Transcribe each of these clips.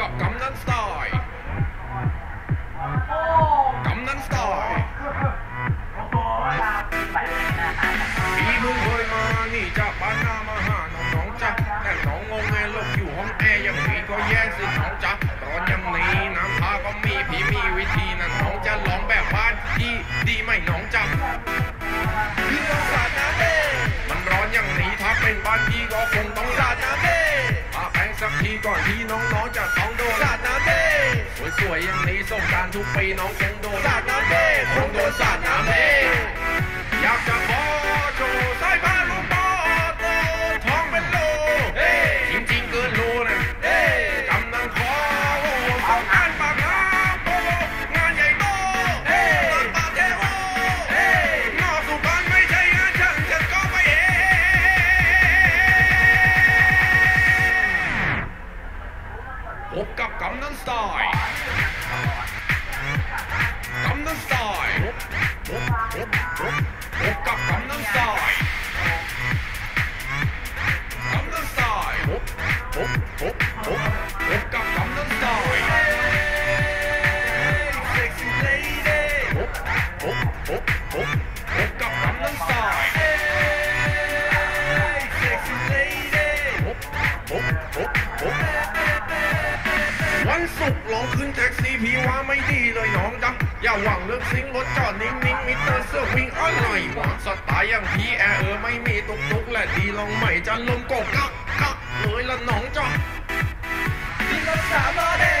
กับกำนันสไตล์กำนันสไตล์ปีมึงเคยมานี่จะบ้านนามาหาน้องน้องจ้ะแต่น้องงงไงลบอยู่ห้องแอร์ยังมีก็แย่สิน้องจ้ะตอนยังนี้น้ำพาก็มีผีมีวิธีนั้นน้องจะร้องแบบบ้านที่ดีไหมน้องจ้ะพี่ต้องสาดน้ำเองมันร้อนอย่างนี้ถ้าเป็นบ้านพี่ก็คงต้อง สวยๆอย่างนี้สงกรารทุกปีน้องคงโดนสาดน้ำเด้คงโดนสาดน้ำเด้ gangnam style gangnam style 오빠 gangnam style gangnam style gangnam style sexy lady 오빠 พี่ว่าไม่ดีเลยน้องจ๊ะอย่าหวังเรื่องซิงค์รถจอดนิ่งๆมิเตอร์เสื้อวิ่งอะไรวะสไตล์อย่างพี่แอร์เออไม่มีตุกตุกๆและดีลองใหม่จะลมกกกักกักเลยละน้องจ๊ะพี่รถสามล้อเด้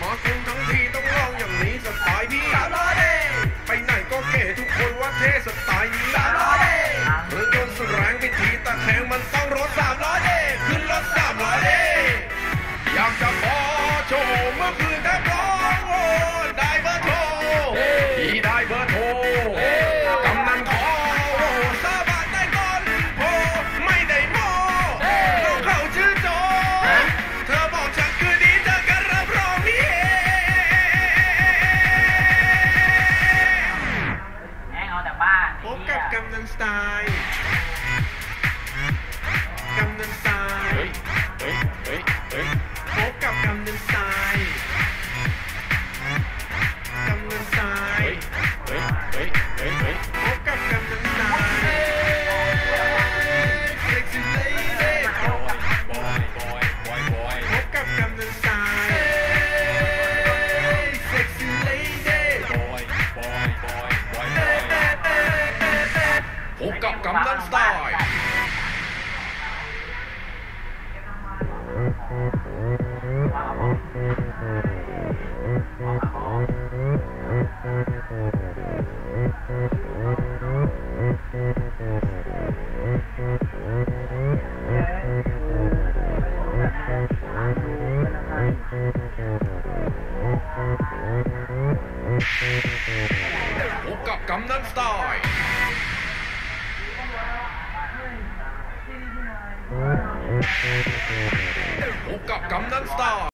มาคุมทั้งทีต้องลองอย่างนี้สไตล์พี่สามล้อเด้ไปไหนก็เก๋ทุกคนว่าเท่สไตล์นี้สามล้อเด้เครื่องยนต์สุดแรงไปทีตะแคงมันต้อง บ้าน พบกับกำนันสไตล์กำนันสไตล์ Gangnam Style. Woke up Gangnam Style.